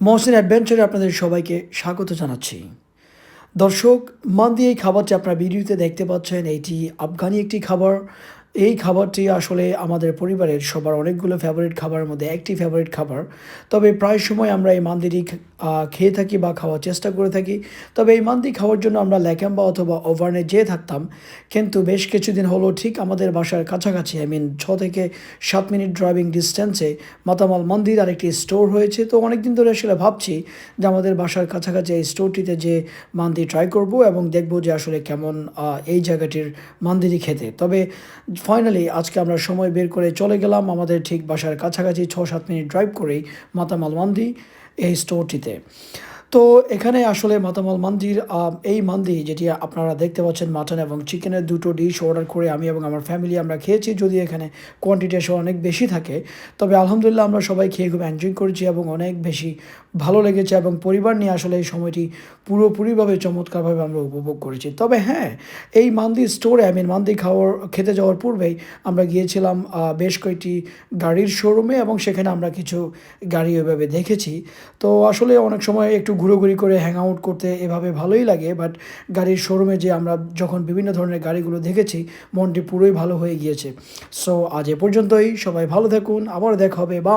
মহসিন অ্যাডভেঞ্চারে আপনাদের সবাইকে স্বাগত জানাচ্ছি। দর্শক মান দিয়ে এই খাবারটি আপনারা ভিডিওতে দেখতে পাচ্ছেন। এটি আফগানি একটি খাবার। এই খাবারটি আসলে আমাদের পরিবারের সবার অনেকগুলো ফেভারিট খাবারের মধ্যে একটি ফেভারিট খাবার। তবে প্রায় সময় আমরা এই মান্দিটি আহ, খেয়ে থাকি বা খাওয়ার চেষ্টা করে থাকি। তবে এই মান্দি খাওয়ার জন্য আমরা ল্যাকাম্বা অথবা ওভারনে যেয়ে থাকতাম। কিন্তু বেশ কিছুদিন হলো ঠিক আমাদের বাসার কাছাকাছি আই মিন ছ থেকে সাত মিনিট ড্রাইভিং ডিস্টেন্সে মাতামাল মন্দির আর একটি স্টোর হয়েছে। তো অনেকদিন ধরে আসলে ভাবছি যে আমাদের বাসার কাছাকাছি এই স্টোরটিতে যে মান্দি ট্রাই করব এবং দেখব যে আসলে কেমন এই জায়গাটির মান্দিরি খেতে। তবে ফাইনালি আজকে আমরা সময় বের করে চলে গেলাম আমাদের ঠিক বাসার কাছাকাছি ছ সাত মিনিট ড্রাইভ করেই মাতামাল মান্দি এই স্টোরটিতে তো এখানে আসলে মাতামাল মান্দির এই মান্দি যেটি আপনারা দেখতে পাচ্ছেন মাটন এবং চিকেনের দুটো ডিশ অর্ডার করে আমি এবং আমার ফ্যামিলি আমরা খেয়েছি, যদি এখানে কোয়ান্টিটি আসলে অনেক বেশি থাকে। তবে আলহামদুলিল্লাহ আমরা সবাই খেয়ে খুব এনজয় করেছি এবং অনেক বেশি ভালো লেগেছে এবং পরিবার নিয়ে আসলে এই সময়টি পুরোপুরিভাবে চমৎকারভাবে আমরা উপভোগ করেছি। তবে হ্যাঁ এই মান্দি স্টোরে আমি মান্দি খাওয়ার, খেতে যাওয়ার পূর্বেই আমরা গিয়েছিলাম বেশ কয়েকটি গাড়ির শোরুমে এবং সেখানে আমরা কিছু গাড়ি ওইভাবে দেখেছি। তো আসলে অনেক সময় একটু ঘুরোঘুরি করে হ্যাং আউট করতে এভাবে ভালোই লাগে বাট গাড়ির শোরুমে যে আমরা যখন বিভিন্ন ধরনের গাড়িগুলো দেখেছি, মনটি পুরোই ভালো হয়ে গিয়েছে। সো আজ এ পর্যন্তই, সবাই ভালো থাকুন, আবার দেখা হবে বা